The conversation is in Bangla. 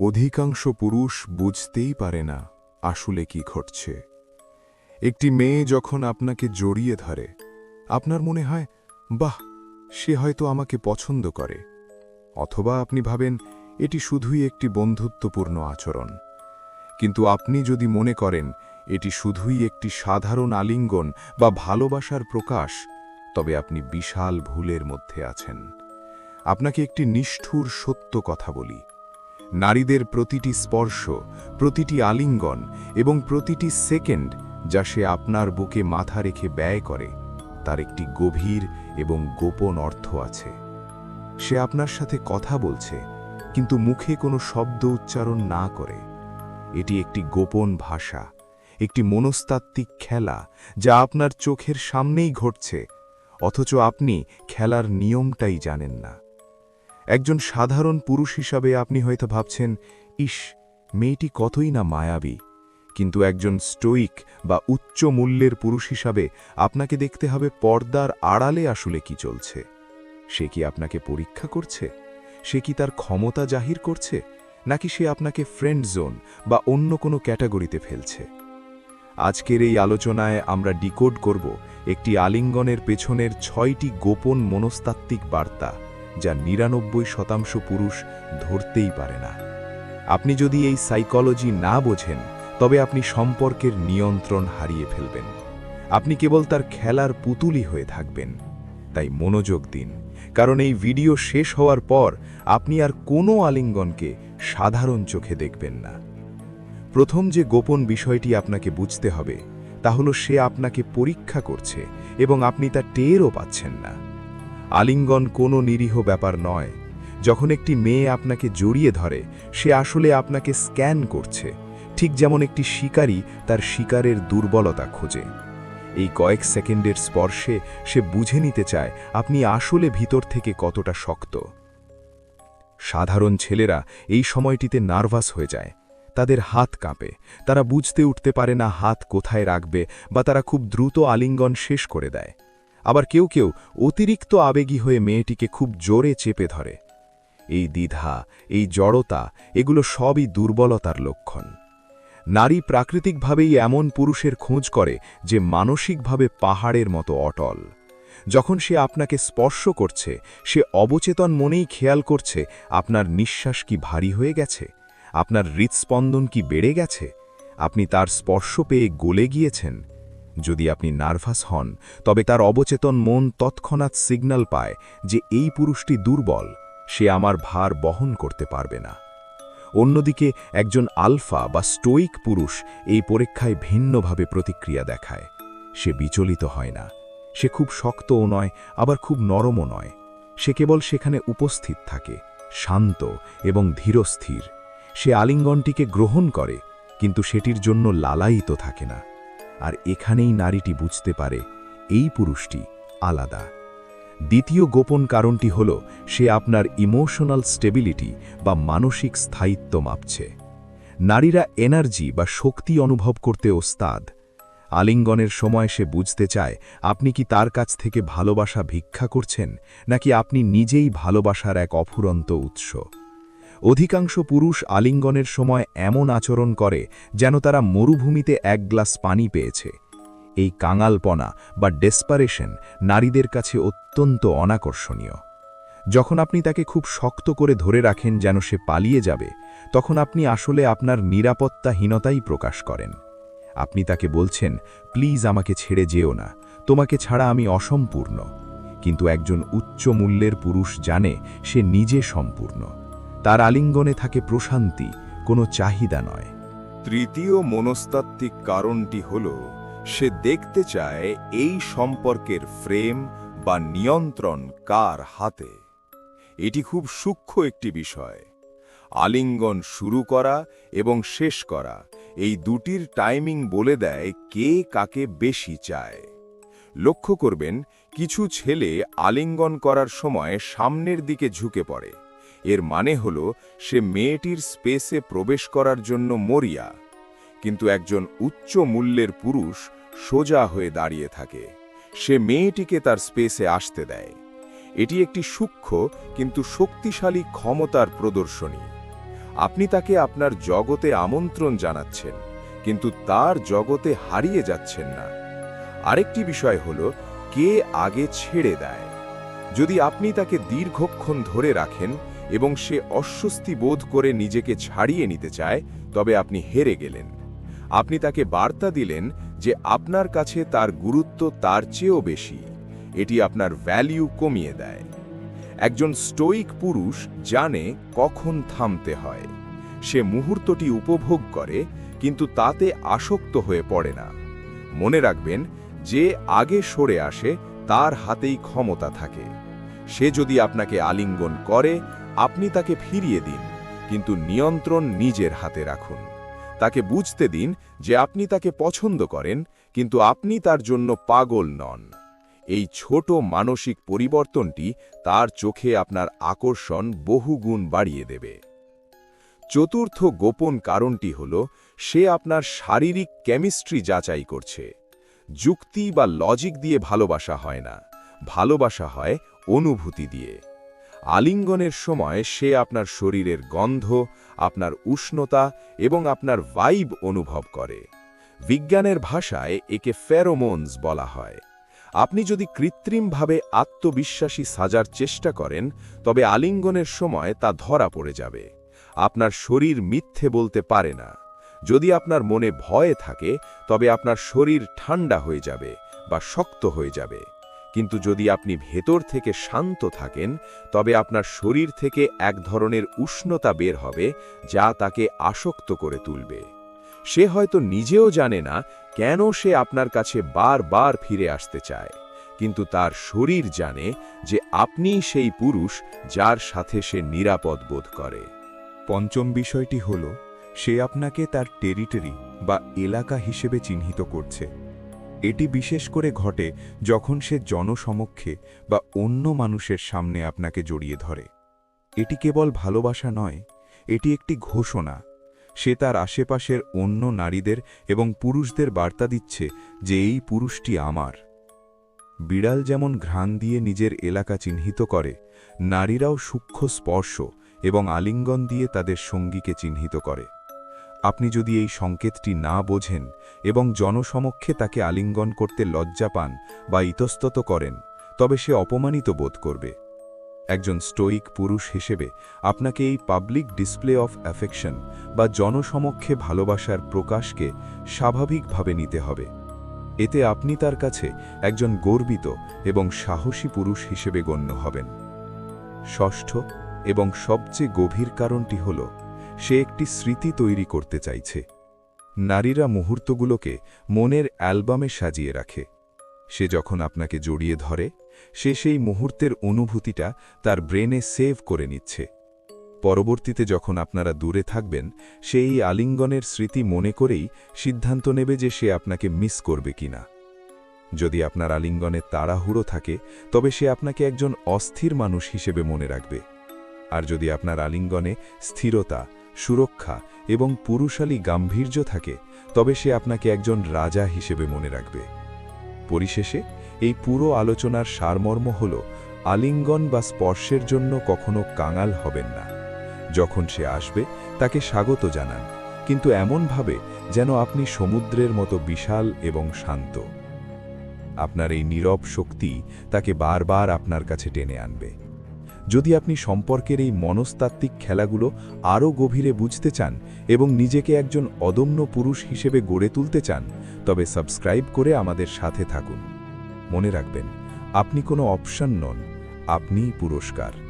অধিকাংশ পুরুষ বুঝতেই পারে না আসলে কি ঘটছে। একটি মেয়ে যখন আপনাকে জড়িয়ে ধরে, আপনার মনে হয়, বাহ, সে হয়তো আমাকে পছন্দ করে। অথবা আপনি ভাবেন, এটি শুধুই একটি বন্ধুত্বপূর্ণ আচরণ। কিন্তু আপনি যদি মনে করেন, এটি শুধুই একটি সাধারণ আলিঙ্গন বা ভালোবাসার প্রকাশ, তবে আপনি বিশাল ভুলের মধ্যে আছেন। আপনাকে একটি নিষ্ঠুর সত্য কথা বলি। নারীদের প্রতিটি স্পর্শ, প্রতিটি আলিঙ্গন এবং প্রতিটি সেকেন্ড যা সে আপনার বুকে মাথা রেখে ব্যয় করে, তার একটি গভীর এবং গোপন অর্থ আছে। সে আপনার সাথে কথা বলছে, কিন্তু মুখে কোনো শব্দ উচ্চারণ না করে। এটি একটি গোপন ভাষা, একটি মনস্তাত্ত্বিক খেলা যা আপনার চোখের সামনেই ঘটছে, অথচ আপনি খেলার নিয়মটাই জানেন না। একজন সাধারণ পুরুষ হিসাবে আপনি হয়তো ভাবছেন, ইস, মেয়েটি কতই না মায়াবী। কিন্তু একজন স্টোইক বা উচ্চ মূল্যের পুরুষ হিসাবে আপনাকে দেখতে হবে পর্দার আড়ালে আসলে কি চলছে। সে কি আপনাকে পরীক্ষা করছে? সে কি তার ক্ষমতা জাহির করছে? নাকি সে আপনাকে ফ্রেন্ড জোন বা অন্য কোনো ক্যাটাগরিতে ফেলছে? আজকের এই আলোচনায় আমরা ডিকোড করব একটি আলিঙ্গনের পেছনের ছয়টি গোপন মনস্তাত্ত্বিক বার্তা। যা নিরানব্বই শতাংশ পুরুষ ধরতেই পারে না। আপনি যদি এই সাইকোলজি না বোঝেন, তবে আপনি সম্পর্কের নিয়ন্ত্রণ হারিয়ে ফেলবেন। আপনি কেবল তার খেলার পুতুলি হয়ে থাকবেন। তাই মনোযোগ দিন, কারণ এই ভিডিও শেষ হওয়ার পর আপনি আর কোনো আলিঙ্গনকে সাধারণ চোখে দেখবেন না। প্রথম যে গোপন বিষয়টি আপনাকে বুঝতে হবে, তা হলো সে আপনাকে পরীক্ষা করছে এবং আপনি তা টেরও পাচ্ছেন না। আলিঙ্গন কোনো নিরীহ ব্যাপার নয়। যখন একটি মেয়ে আপনাকে জড়িয়ে ধরে, সে আসলে আপনাকে স্ক্যান করছে। ঠিক যেমন একটি শিকারী তার শিকারের দুর্বলতা খোঁজে। এই কয়েক সেকেন্ডের স্পর্শে সে বুঝে নিতে চায়, আপনি আসলে ভিতর থেকে কতটা শক্ত। সাধারণ ছেলেরা এই সময়টিতে নার্ভাস হয়ে যায়। তাদের হাত কাঁপে। তারা বুঝতে উঠতে পারে না হাত কোথায় রাখবে বা তারা খুব দ্রুত আলিঙ্গন শেষ করে দেয়। আবার কেউ কেউ অতিরিক্ত আবেগী হয়ে মেয়েটিকে খুব জোরে চেপে ধরে। এই দ্বিধা, এই জড়তা, এগুলো সবই দুর্বলতার লক্ষণ। নারী প্রাকৃতিকভাবেই এমন পুরুষের খোঁজ করে যে মানসিকভাবে পাহাড়ের মতো অটল। যখন সে আপনাকে স্পর্শ করছে, সে অবচেতন মনেই খেয়াল করছে, আপনার নিঃশ্বাস কি ভারী হয়ে গেছে? আপনার হৃৎস্পন্দন কি বেড়ে গেছে? আপনি তার স্পর্শ পেয়ে গলে গিয়েছেন? যদি আপনি নার্ভাস হন, তবে তার অবচেতন মন তৎক্ষণাৎ সিগন্যাল পায় যে এই পুরুষটি দুর্বল, সে আমার ভার বহন করতে পারবে না। অন্যদিকে একজন আলফা বা স্টোইক পুরুষ এই পরীক্ষায় ভিন্নভাবে প্রতিক্রিয়া দেখায়। সে বিচলিত হয় না। সে খুব শক্তও নয়, আবার খুব নরমও নয়। সে কেবল সেখানে উপস্থিত থাকে, শান্ত এবং ধীরস্থির সে আলিঙ্গনটিকে গ্রহণ করে, কিন্তু সেটির জন্য লালায়িত থাকে না। আর এখানেই নারীটি বুঝতে পারে এই পুরুষটি আলাদা। দ্বিতীয় গোপন কারণটি হল, সে আপনার ইমোশনাল স্টেবিলিটি বা মানসিক স্থায়িত্ব মাপছে। নারীরা এনার্জি বা শক্তি অনুভব করতে ওস্তাদ। আলিঙ্গনের সময় সে বুঝতে চায়, আপনি কি তার কাছ থেকে ভালোবাসা ভিক্ষা করছেন, নাকি আপনি নিজেই ভালোবাসার এক অফুরন্ত উৎস? অধিকাংশ পুরুষ আলিঙ্গনের সময় এমন আচরণ করে যেন তারা মরুভূমিতে এক গ্লাস পানি পেয়েছে। এই কাঙালপনা বা ডেসপারেশন নারীদের কাছে অত্যন্ত অনাকর্ষণীয়। যখন আপনি তাকে খুব শক্ত করে ধরে রাখেন যেন সে পালিয়ে যাবে, তখন আপনি আসলে আপনার নিরাপত্তাহীনতাই প্রকাশ করেন। আপনি তাকে বলছেন, প্লিজ আমাকে ছেড়ে যেও না, তোমাকে ছাড়া আমি অসম্পূর্ণ। কিন্তু একজন উচ্চ মূল্যের পুরুষ জানে সে নিজে সম্পূর্ণ। তার আলিঙ্গনে থাকে প্রশান্তি, কোনো চাহিদা নয়। তৃতীয় মনস্তাত্ত্বিক কারণটি হল, সে দেখতে চায় এই সম্পর্কের ফ্রেম বা নিয়ন্ত্রণ কার হাতে। এটি খুব সূক্ষ্ম একটি বিষয়। আলিঙ্গন শুরু করা এবং শেষ করা, এই দুটির টাইমিং বলে দেয় কে কাকে বেশি চায়। লক্ষ্য করবেন, কিছু ছেলে আলিঙ্গন করার সময় সামনের দিকে ঝুঁকে পড়ে। এর মানে হল, সে মেয়েটির স্পেসে প্রবেশ করার জন্য মরিয়া, কিন্তু একজন উচ্চ মূল্যের পুরুষ সোজা হয়ে দাঁড়িয়ে থাকে। সে মেয়েটিকে তার স্পেসে আসতে দেয়। এটি একটি সূক্ষ্ম কিন্তু শক্তিশালী ক্ষমতার প্রদর্শনী। আপনি তাকে আপনার জগতে আমন্ত্রণ জানাচ্ছেন, কিন্তু তার জগতে হারিয়ে যাচ্ছেন না। আরেকটি বিষয় হল, কে আগে ছেড়ে দেয়? যদি আপনি তাকে দীর্ঘক্ষণ ধরে রাখেন এবং সে অস্বস্তি বোধ করে নিজেকে ছাড়িয়ে নিতে চায়, তবে আপনি হেরে গেলেন। আপনি তাকে বার্তা দিলেন যে আপনার কাছে তার গুরুত্ব তার চেয়েও বেশি। এটি আপনার ভ্যালিউ কমিয়ে দেয়। একজন স্টোইক পুরুষ জানে কখন থামতে হয়। সে মুহূর্তটি উপভোগ করে, কিন্তু তাতে আসক্ত হয়ে পড়ে না। মনে রাখবেন, যে আগে সরে আসে, তার হাতেই ক্ষমতা থাকে। সে যদি আপনাকে আলিঙ্গন করে আপনি তাকে ফিরিয়ে দিন, কিন্তু নিয়ন্ত্রণ নিজের হাতে রাখুন। তাকে বুঝতে দিন যে আপনি তাকে পছন্দ করেন, কিন্তু আপনি তার জন্য পাগল নন। এই ছোট মানসিক পরিবর্তনটি তার চোখে আপনার আকর্ষণ বহুগুণ বাড়িয়ে দেবে। চতুর্থ গোপন কারণটি হল, সে আপনার শারীরিক কেমিস্ট্রি যাচাই করছে। যুক্তি বা লজিক দিয়ে ভালোবাসা হয় না। ভালোবাসা হয় অনুভূতি দিয়ে। আলিঙ্গনের সময় সে আপনার শরীরের গন্ধ, আপনার উষ্ণতা এবং আপনার ভাইব অনুভব করে। বিজ্ঞানের ভাষায় একে ফেরোমোনস বলা হয়। আপনি যদি কৃত্রিমভাবে আত্মবিশ্বাসী সাজার চেষ্টা করেন, তবে আলিঙ্গনের সময় তা ধরা পড়ে যাবে। আপনার শরীর মিথ্যে বলতে পারে না। যদি আপনার মনে ভয় থাকে, তবে আপনার শরীর ঠান্ডা হয়ে যাবে বা শক্ত হয়ে যাবে। কিন্তু যদি আপনি ভেতর থেকে শান্ত থাকেন, তবে আপনার শরীর থেকে এক ধরনের উষ্ণতা বের হবে, যা তাকে আসক্ত করে তুলবে। সে হয়তো নিজেও জানে না কেন সে আপনার কাছে বারবার ফিরে আসতে চায়, কিন্তু তার শরীর জানে যে আপনিই সেই পুরুষ যার সাথে সে নিরাপদ বোধ করে। পঞ্চম বিষয়টি হল, সে আপনাকে তার টেরিটরি বা এলাকা হিসেবে চিহ্নিত করছে। এটি বিশেষ করে ঘটে যখন সে জনসমক্ষে বা অন্য মানুষের সামনে আপনাকে জড়িয়ে ধরে। এটি কেবল ভালোবাসা নয়, এটি একটি ঘোষণা। সে তার আশেপাশের অন্য নারীদের এবং পুরুষদের বার্তা দিচ্ছে যে এই পুরুষটি আমার। বিড়াল যেমন ঘ্রাণ দিয়ে নিজের এলাকা চিহ্নিত করে, নারীরাও সূক্ষ্ম স্পর্শ এবং আলিঙ্গন দিয়ে তাদের সঙ্গীকে চিহ্নিত করে। আপনি যদি এই সংকেতটি না বোঝেন এবং জনসমক্ষে তাকে আলিঙ্গন করতে লজ্জা পান বা ইতস্তত করেন, তবে সে অপমানিত বোধ করবে। একজন স্টোইক পুরুষ হিসেবে আপনাকে এই পাবলিক ডিসপ্লে অফ অ্যাফেকশন বা জনসমক্ষে ভালোবাসার প্রকাশকে স্বাভাবিকভাবে নিতে হবে। এতে আপনি তার কাছে একজন গর্বিত এবং সাহসী পুরুষ হিসেবে গণ্য হবেন। ষষ্ঠ এবং সবচেয়ে গভীর কারণটি হল সে একটি স্মৃতি তৈরি করতে চাইছে। নারীরা মুহূর্তগুলোকে মনের অ্যালবামে সাজিয়ে রাখে। সে যখন আপনাকে জড়িয়ে ধরে, সে সেই মুহূর্তের অনুভূতিটা তার ব্রেনে সেভ করে নিচ্ছে। পরবর্তীতে যখন আপনারা দূরে থাকবেন, সেই আলিঙ্গনের স্মৃতি মনে করেই সিদ্ধান্ত নেবে যে সে আপনাকে মিস করবে কিনা। যদি আপনার আলিঙ্গনে তাড়াহুড়ো থাকে, তবে সে আপনাকে একজন অস্থির মানুষ হিসেবে মনে রাখবে। আর যদি আপনার আলিঙ্গনে স্থিরতা সুরক্ষা এবং পুরুষালী গাম্ভীর্য থাকে, তবে সে আপনাকে একজন রাজা হিসেবে মনে রাখবে। পরিশেষে, এই পুরো আলোচনার সারমর্ম হল, আলিঙ্গন বা স্পর্শের জন্য কখনো কাঙাল হবেন না। যখন সে আসবে, তাকে স্বাগত জানান, কিন্তু এমনভাবে যেন আপনি সমুদ্রের মতো বিশাল এবং শান্ত। আপনার এই নীরব শক্তি তাকে বারবার আপনার কাছে টেনে আনবে। যদি আপনি সম্পর্কের এই মনস্তাত্ত্বিক খেলাগুলো আরও গভীরে বুঝতে চান এবং নিজেকে একজন অদম্য পুরুষ হিসেবে গড়ে তুলতে চান, তবে সাবস্ক্রাইব করে আমাদের সাথে থাকুন। মনে রাখবেন, আপনি কোনো অপশন নন, আপনিই পুরস্কার।